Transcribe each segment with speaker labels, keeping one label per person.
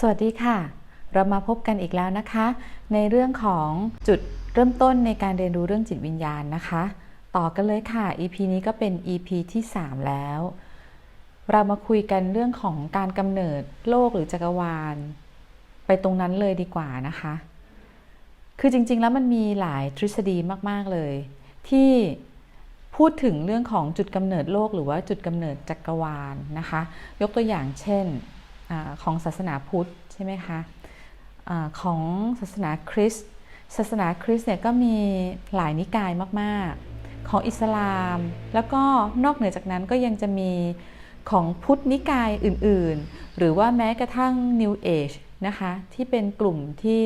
Speaker 1: สวัสดีค่ะ เรามาพบกันอีกแล้วนะคะ ในเรื่องของจุดเริ่มต้นในการเรียนรู้เรื่องจิตวิญญาณนะคะ ต่อกันเลยค่ะ EP นี้ก็เป็น EP ที่ 3 แล้ว เรามาคุยกันเรื่องของการกำเนิดโลกหรือจักรวาล ไปตรงนั้นเลยดีกว่านะคะ คือจริงๆแล้วมันมีหลายทฤษฎีมากๆเลย ที่พูดถึงเรื่องของจุดกำเนิดโลกหรือว่าจุดกำเนิดจักรวาลนะคะ ยกตัวอย่างเช่น อของศาสนาพุทธใช่ไหมคะอาของศาสนาคริสต์ศาสนาคริสต์เนี่ยก็มีหลายนิกายมากๆ ของอิสลาม แล้วก็นอกเหนือจากนั้นก็ยังจะมีของพุทธนิกายอื่นๆ หรือว่าแม้กระทั่ง New Age นะคะ ที่เป็นกลุ่มที่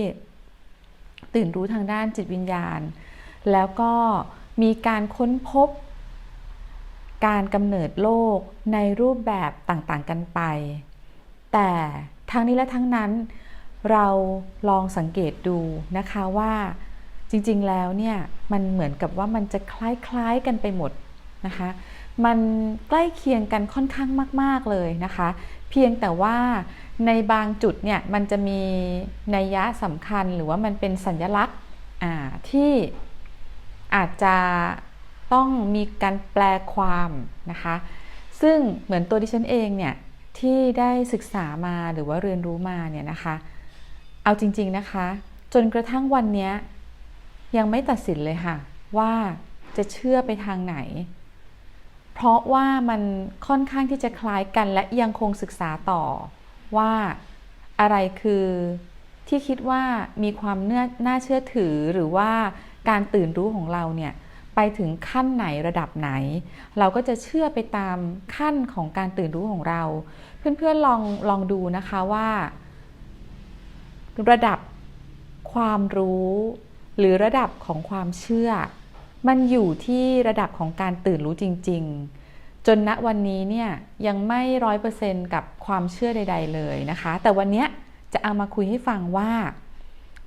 Speaker 1: ตื่นรู้ทางด้านจิตวิญญาณ แล้วก็มีการค้นพบการกำเนิดโลกในรูปแบบต่างๆกันไป แต่ทั้งนี้และทั้งนั้นเราลองสังเกตดูนะคะว่าจริงๆแล้วเนี่ยมันเหมือนกับว่ามันจะคล้ายๆกันไปหมดนะคะ มันใกล้เคียงกันค่อนข้างมาก ๆเลยนะคะ เพียงแต่ว่าในบางจุดเนี่ยมันจะมีนัยยะสำคัญหรือว่ามันเป็นสัญลักษณ์ที่อาจจะต้องมีการแปลความนะคะ ซึ่งเหมือนตัวดิฉันเองเนี่ย ที่ได้ศึกษามาหรือว่าเรียนรู้มาเนี่ยนะคะ เอาจริง ๆนะคะ จนกระทั่งวันนี้ยังไม่ตัดสินเลยค่ะ ว่าจะเชื่อไปทางไหน เพราะว่ามันค่อนข้างที่จะคล้ายกันและยังคงศึกษาต่อ ว่าอะไรคือที่คิดว่ามีความน่าเชื่อถือหรือว่าการตื่นรู้ของเราเนี่ย ไปถึงขั้นไหนระดับไหน เราก็จะเชื่อไปตามขั้นของการตื่นรู้ของเรา เพื่อนๆลองลองดูนะคะว่า ระดับความรู้ หรือระดับของความเชื่อ มันอยู่ที่ระดับของการตื่นรู้จริง ๆ จนณวันนี้เนี่ยยังไม่ร้อยเปอร์เซนต์กับความเชื่อใด ๆ เลยนะคะ แต่วันนี้จะเอามาคุยให้ฟังว่า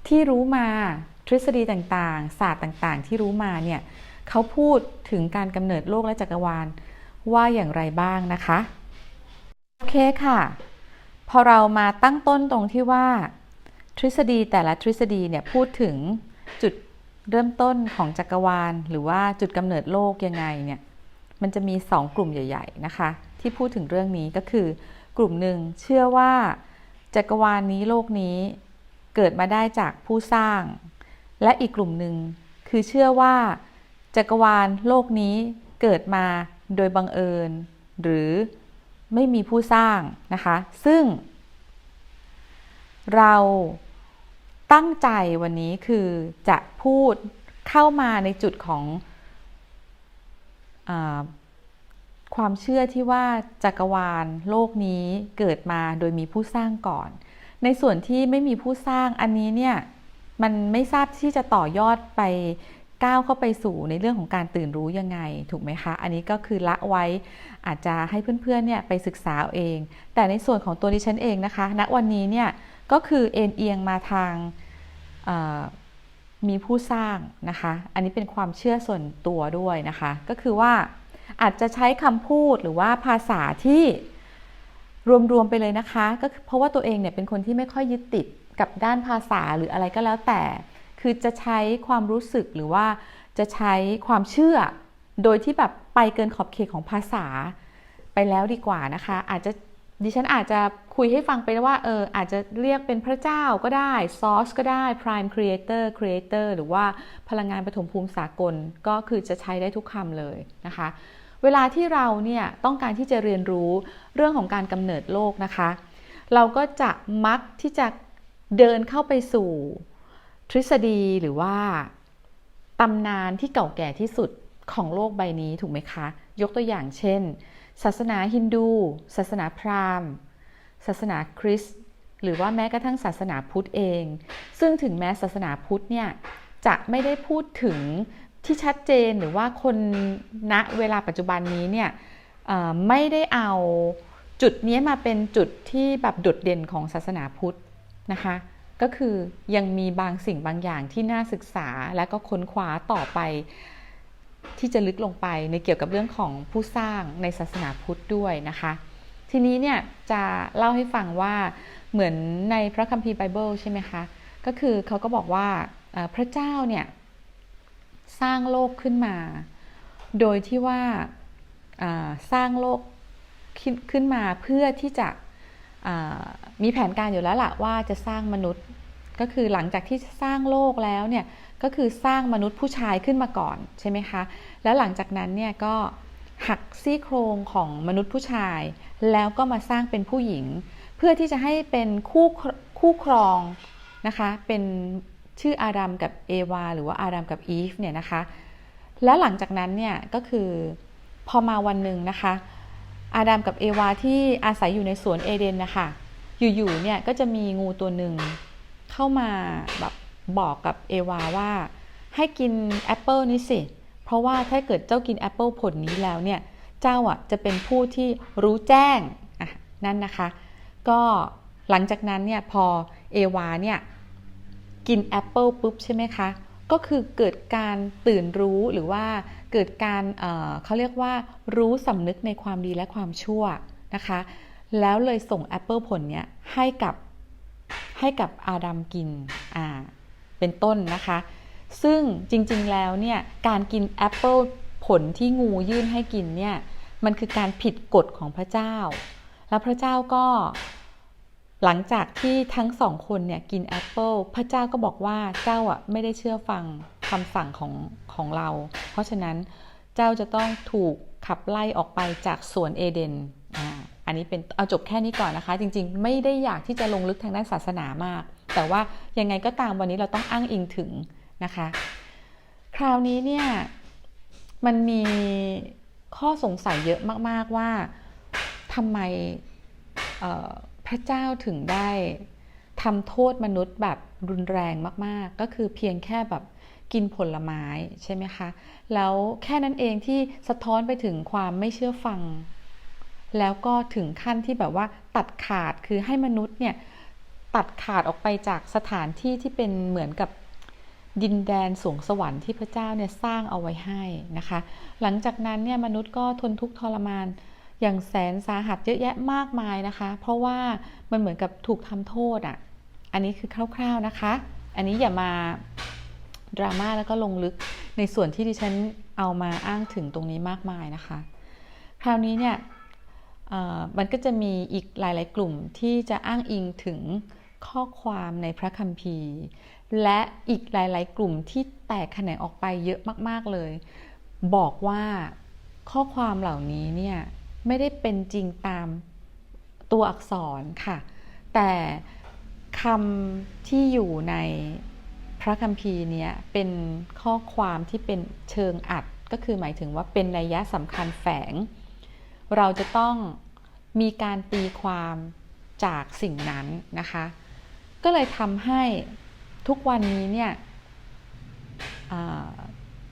Speaker 1: ที่รู้มาทฤษฎีต่างๆ ศาสตร์ต่างๆ ที่รู้มาเนี่ย เขาพูดถึงการกำเนิดโลกและจักรวาลว่าอย่างไรบ้างนะคะ โอเคค่ะ พอเรามาตั้งต้นตรงที่ว่า ทฤษฎีแต่ละทฤษฎีเนี่ยพูดถึงจุดเริ่มต้นของจักรวาล หรือว่าจุดกำเนิดโลกยังไงเนี่ยมันจะมี 2 กลุ่มใหญ่ ๆ นะคะ ที่พูดถึงเรื่องนี้ก็คือกลุ่มหนึ่งเชื่อว่าจักรวาลนี้โลกนี้เกิดมาได้จากผู้สร้าง และอีกกลุ่มหนึ่งคือเชื่อว่า จักรวาลโลกนี้เกิดมาโดยบังเอิญ หรือไม่มีผู้สร้างนะคะ ซึ่ง เราตั้งใจวันนี้คือจะพูดเข้ามาในจุดของอความเชื่อที่ว่าจักรวาลโลกนี้เกิดมาโดยมีผู้สร้างก่อน ในส่วนที่ไม่มีผู้สร้างอันนี้เนี่ยมันไม่ทราบที่จะต่อยอดไป ก้าวเข้าไปสู่ในเรื่องของการตื่นรู้ยังไง ถูกไหมคะ อันนี้ก็คือละไว้อาจจะให้เพื่อนๆเนี่ยไปศึกษาเอง แต่ในส่วนของตัวดิฉันเองนะคะณวันนี้เนี่ยก็คือเอ็นเอียงมาทางมีผู้สร้างนะคะ อันนี้เป็นความเชื่อส่วนตัวด้วยนะคะ ก็คือว่าอาจจะใช้คำพูดหรือว่าภาษาที่รวมๆไปเลยนะคะ ก็เพราะว่าตัวเองเนี่ยเป็นคนที่ไม่ค่อยยึดติดกับด้านภาษาหรืออะไรก็แล้วแต่ คือจะใช้ความรู้สึกหรือว่าจะใช้ความเชื่อ โดยที่แบบไปเกินขอบเขตของภาษาไปแล้วดีกว่านะคะ อาจจะดิฉันอาจจะคุยให้ฟังไปว่าเอออาจจะเรียกเป็นพระเจ้าก็ได้ source ก็ได้ prime creator creator หรือว่าพลังงานปฐมภูมิสากลก็คือจะใช้ได้ทุกคำเลยนะคะ เวลาที่เราเนี่ยต้องการที่จะเรียนรู้เรื่องของการกำเนิดโลกนะคะ เราก็จะมักที่จะเดินเข้าไปสู่ ทฤษฎีหรือว่าตำนานที่เก่าแก่ที่สุดของโลกใบนี้ถูกไหมคะ ยกตัวอย่างเช่น ศาสนาฮินดู ศาสนาพราหมณ์ ศาสนาคริสต์หรือว่าแม้กระทั่งศาสนาพุทธเอง ซึ่งถึงแม้ศาสนาพุทธเนี่ยจะไม่ได้พูดถึงที่ชัดเจนหรือว่าคนณเวลาปัจจุบันนี้เนี่ยไม่ได้เอาจุดนี้มาเป็นจุดที่แบบโดดเด่นของศาสนาพุทธนะคะ ก็คือยังมีบางสิ่งบางอย่างที่น่าศึกษาและก็ค้นคว้าต่อไป ที่จะลึกลงไปในเกี่ยวกับเรื่องของผู้สร้างในศาสนาพุทธด้วยนะคะ ทีนี้เนี่ยจะเล่าให้ฟังว่าเหมือนในพระคัมภีร์ไบเบิลใช่ไหมคะ ก็คือเขาก็บอกว่าพระเจ้าเนี่ยสร้างโลกขึ้นมา โดยที่ว่าสร้างโลกขึ้นมาเพื่อที่จะ มีแผนการอยู่แล้วล่ะว่าจะสร้างมนุษย์ ก็คือหลังจากที่สร้างโลกแล้วเนี่ยก็คือสร้างมนุษย์ผู้ชายขึ้นมาก่อนใช่ไหมคะ แล้วหลังจากนั้นเนี่ยก็หักซี่โครงของมนุษย์ผู้ชาย แล้วก็มาสร้างเป็นผู้หญิง เพื่อที่จะให้เป็นคู่คู่ครองนะคะเป็นชื่ออาดัมกับเอวาหรือว่าอาดัมกับอีฟเนี่ยนะคะ แล้วหลังจากนั้นเนี่ยก็คือพอมาวันหนึ่งนะคะ อาดัมกับเอวาที่อาศัยอยู่ในสวนเอเดนนะคะอยู่ๆเนี่ยก็จะมีงูตัวหนึ่งเข้ามาแบบบอกกับเอวาว่า ให้กินแอปเปิลนี้สิ เพราะว่าถ้าเกิดเจ้ากินแอปเปิลผลนี้แล้วเนี่ยเจ้าอะจะเป็นผู้ที่รู้แจ้งอะนั่นนะคะ ก็หลังจากนั้นเนี่ยพอเอวาเนี่ยกินแอปเปิลปุ๊บใช่ไหมคะ ก็คือเกิดการตื่นรู้หรือว่าเกิดการเเขาเรียกว่ารู้สำนึกในความดีและความชั่วนะคะ แล้วเลยส่งแอปเปิลผลเนี้ยให้กับให้กับอาดัมกินอ่าเป็นต้นนะคะ ซึ่งจริงๆแล้วเนี่ยการกินแอปเปิลผลที่งูยื่นให้กินเนี่ยมันคือการผิดกฎของพระเจ้า แล้วพระเจ้าก็ หลังจากที่ทั้งสองคนเนี่ยกินแอปเปิลพระเจ้าก็บอกว่าเจ้าอะไม่ได้เชื่อฟังคำสั่งของของเรา เพราะฉะนั้นเจ้าจะต้องถูกขับไล่ออกไปจากสวนเอเดนอ่าอันนี้เป็นเอาจบแค่นี้ก่อนนะคะ จริงๆ ไม่ได้อยากที่จะลงลึกทางด้านศาสนามาก แต่ว่ายังไงก็ตามวันนี้เราต้องอ้างอิงถึงนะคะ คราวนี้เนี่ยมันมีข้อสงสัยเยอะมากๆว่าทำไมเอ่อ พระเจ้าถึงได้ทำโทษมนุษย์แบบรุนแรงมากๆ ก็คือเพียงแค่แบบกินผลไม้ใช่ไหมคะ แล้วแค่นั้นเองที่สะท้อนไปถึงความไม่เชื่อฟัง แล้วก็ถึงขั้นที่แบบว่าตัดขาดคือให้มนุษย์เนี่ยตัดขาดออกไปจากสถานที่ที่เป็นเหมือนกับดินแดนสวงสวรรค์ที่พระเจ้าเนี่ยสร้างเอาไว้ให้นะคะ หลังจากนั้นเนี่ยมนุษย์ก็ทนทุกข์ทรมาน อย่างแสนสาหัสเยอะแยะมากมายนะคะ เพราะว่ามันเหมือนกับถูกทำโทษอะ อันนี้คือคร่าวๆนะคะ อันนี้อย่ามาดราม่าแล้วก็ลงลึกในส่วนที่ดิฉันเอามาอ้างถึงตรงนี้มากมายนะคะ คราวนี้เนี่ยมันก็จะมีอีกหลายๆ กลุ่มที่จะอ้างอิงถึงข้อความในพระคัมภีร์ และอีกหลายๆ กลุ่มที่แตกแขนงออกไปเยอะมาก ๆเลย บอกว่าข้อความเหล่านี้เนี่ย ไม่ได้เป็นจริงตามตัวอักษรค่ะ แต่คำที่อยู่ในพระคัมภีร์เนี้ยเป็นข้อความที่เป็นเชิงอัดก็คือหมายถึงว่าเป็นนัยยะสำคัญแฝง เราจะต้องมีการตีความจากสิ่งนั้นนะคะ ก็เลยทำให้ทุกวันนี้เนี่ย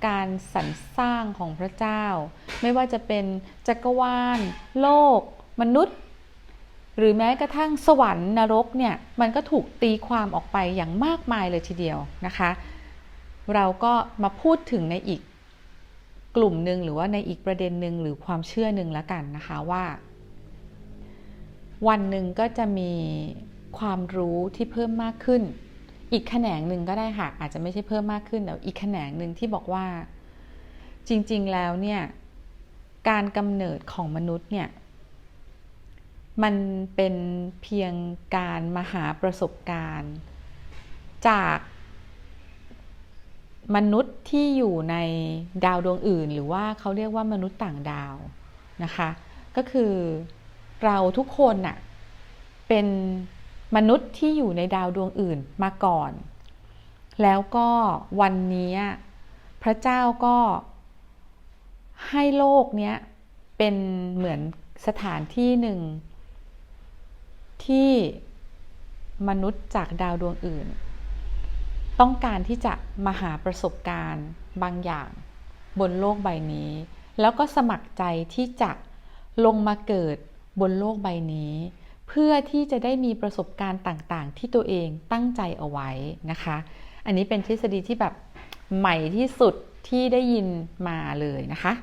Speaker 1: การสรรสร้างของพระเจ้า ไม่ว่าจะเป็นจักรวาล โลก มนุษย์ หรือแม้กระทั่งสวรรค์นรกเนี่ยมันก็ถูกตีความออกไปอย่างมากมายเลยทีเดียวนะคะ เราก็มาพูดถึงในอีกกลุ่มหนึ่งหรือว่าในอีกประเด็นหนึ่งหรือความเชื่อหนึ่งแล้วกันนะคะว่า วันหนึ่งก็จะมีความรู้ที่เพิ่มมากขึ้น อีกแขนงหนึ่งก็ได้ค่ะ อาจจะไม่ใช่เพิ่มมากขึ้นแต่อีกแขนงหนึ่งที่บอกว่า จริง ๆ แล้วเนี่ย การกำเนิดของมนุษย์เนี่ย มันเป็นเพียงการมาหาประสบการณ์ จากมนุษย์ที่อยู่ในดาวดวงอื่น หรือว่าเขาเรียกว่ามนุษย์ต่างดาวนะคะ ก็คือเราทุกคนน่ะเป็น มนุษย์ที่อยู่ในดาวดวงอื่นมาก่อน แล้วก็วันนี้พระเจ้าก็ให้โลกเนี้ยเป็นเหมือนสถานที่หนึ่ง ที่มนุษย์จากดาวดวงอื่น ต้องการที่จะมาหาประสบการณ์บางอย่างบนโลกใบนี้ แล้วก็สมัครใจที่จะลงมาเกิดบนโลกใบนี้ พื่อที่จะได้มีประสบการณ์ต่างๆ ที่ตัวเองตั้งใจเอาไว้นะคะ อันนี้เป็นทฤษฎีที่แบบใหม่ที่สุดที่ได้ยินมาเลยนะคะ